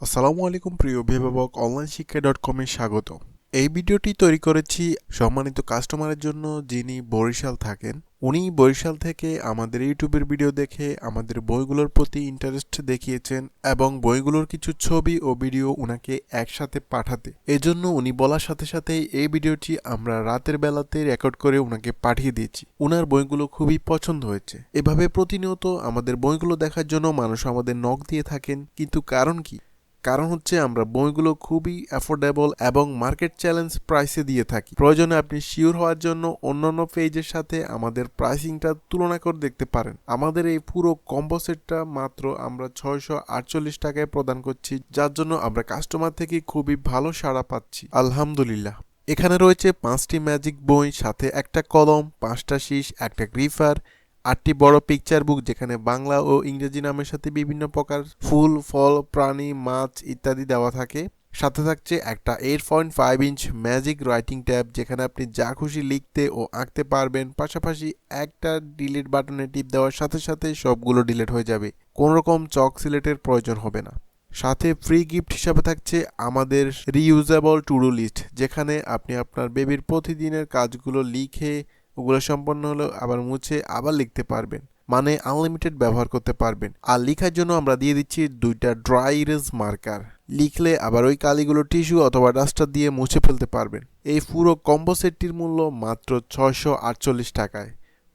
আসসালামু আলাইকুম প্রিয় অভিভাবক অনলাইন শিক্ষা ডট কমে স্বাগত। এই ভিডিওটি তৈরি করেছি সম্মানিত কাস্টমারের জন্য যিনি বরিশাল থাকেন। উনি বরিশাল থেকে আমাদের ইউটিউবের ভিডিও দেখে আমাদের বইগুলোর প্রতি ইন্টারেস্ট দেখিয়েছেন এবং বইগুলোর কিছু ছবি ও ভিডিও উনাকে একসাথে পাঠাতে। এজন্য উনি বলার সাথে সাথেই এই ভিডিওটি আমরা রাতের বেলাতে রেকর্ড করে উনাকে পাঠিয়ে দিয়েছি। উনার বইগুলো খুবই পছন্দ হয়েছে। এভাবে প্রতিনিয়ত আমাদের বইগুলো দেখার জন্য মানুষ আমাদের নখ দিয়ে থাকেন। কিন্তু কারণ কি? কারণ হচ্ছে আমরা বইগুলো খুবই অ্যাফোর্ডেবল এবং মার্কেট চ্যালেঞ্জ প্রাইসে দিয়ে থাকি। প্রয়োজনে আপনি শিওর হওয়ার জন্য অন্যান্য পেজের সাথে আমাদের প্রাইসিংটা তুলনা করে দেখতে পারেন। আমাদের এই পুরো কম্বো সেটটা মাত্র আমরা ছয়শো আটচল্লিশ টাকায় প্রদান করছি, যার জন্য আমরা কাস্টমার থেকে খুবই ভালো সাড়া পাচ্ছি। আলহামদুলিল্লাহ। এখানে রয়েছে পাঁচটি ম্যাজিক বই, সাথে একটা কলম, পাঁচটা শীষ, একটা গ্রিফার আটটি বড় পিকচার বুক যেখানে বাংলা ও ইংরেজি নামের সাথে বিভিন্ন প্রকার ফুল, ফল, প্রাণী, মাছ ইত্যাদি দেওয়া থাকে। সাথে থাকছে একটা eight point five inch magic writing tab যেখানে আপনি যা খুশি লিখতে ও আঁকতে পারবেন। পাশাপাশি একটা ডিলিট বাটনে টিপ দেওয়ার সাথে সাথে সবগুলো ডিলিট হয়ে যাবে। কোনো রকম চক সিলেটের প্রয়োজন হবে না। সাথে ফ্রি গিফট হিসাবে থাকছে আমাদের রিইউজেবল টু ডু লিস্ট যেখানে আপনি আপনার বেবির প্রতিদিনের কাজগুলো লিখে ওগুলো সম্পন্ন হলো আবার মুছে আবার লিখতে পারবেন। মানে আনলিমিটেড ব্যবহার করতে পারবেন। আর লেখার জন্য আমরা দিয়ে দিচ্ছি দুইটা ড্রাই ইরেজ মার্কার লিখলে আবার ওই কালিগুলো টিস্যু অথবা ডাস্টার দিয়ে মুছে ফেলতে পারবেন। এই পুরো কম্বো সেটটির মূল্য মাত্র ছয়শো আটচল্লিশ টাকায়।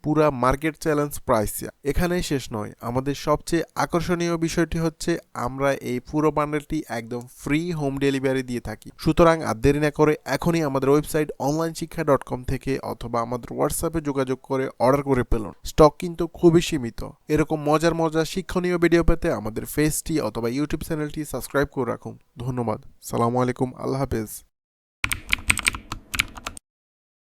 পুরা মার্কেট চ্যালেঞ্জ প্রাইস এখানেই শেষ নয়। আমাদের সবচেয়ে আকর্ষণীয় বিষয়টি হচ্ছে, আমরা এই পুরো বান্ডেলটি একদম ফ্রি হোম ডেলিভারি দিয়ে থাকি। সুতরাং আর দেরি না করে এখনই আমাদের website online Shiksha dot com থেকে অথবা আমাদের হোয়াটসঅ্যাপে যোগাযোগ করে অর্ডার করে পেলুন স্টক কিন্তু খুবই সীমিত। এরকম মজার মজার শিক্ষণীয় ভিডিও পেতে আমাদের ফেসটি অথবা ইউটিউব চ্যানেলটি সাবস্ক্রাইব করে রাখুন। ধন্যবাদ। সালামু আলাইকুম। আল্লাহ হাফেজ।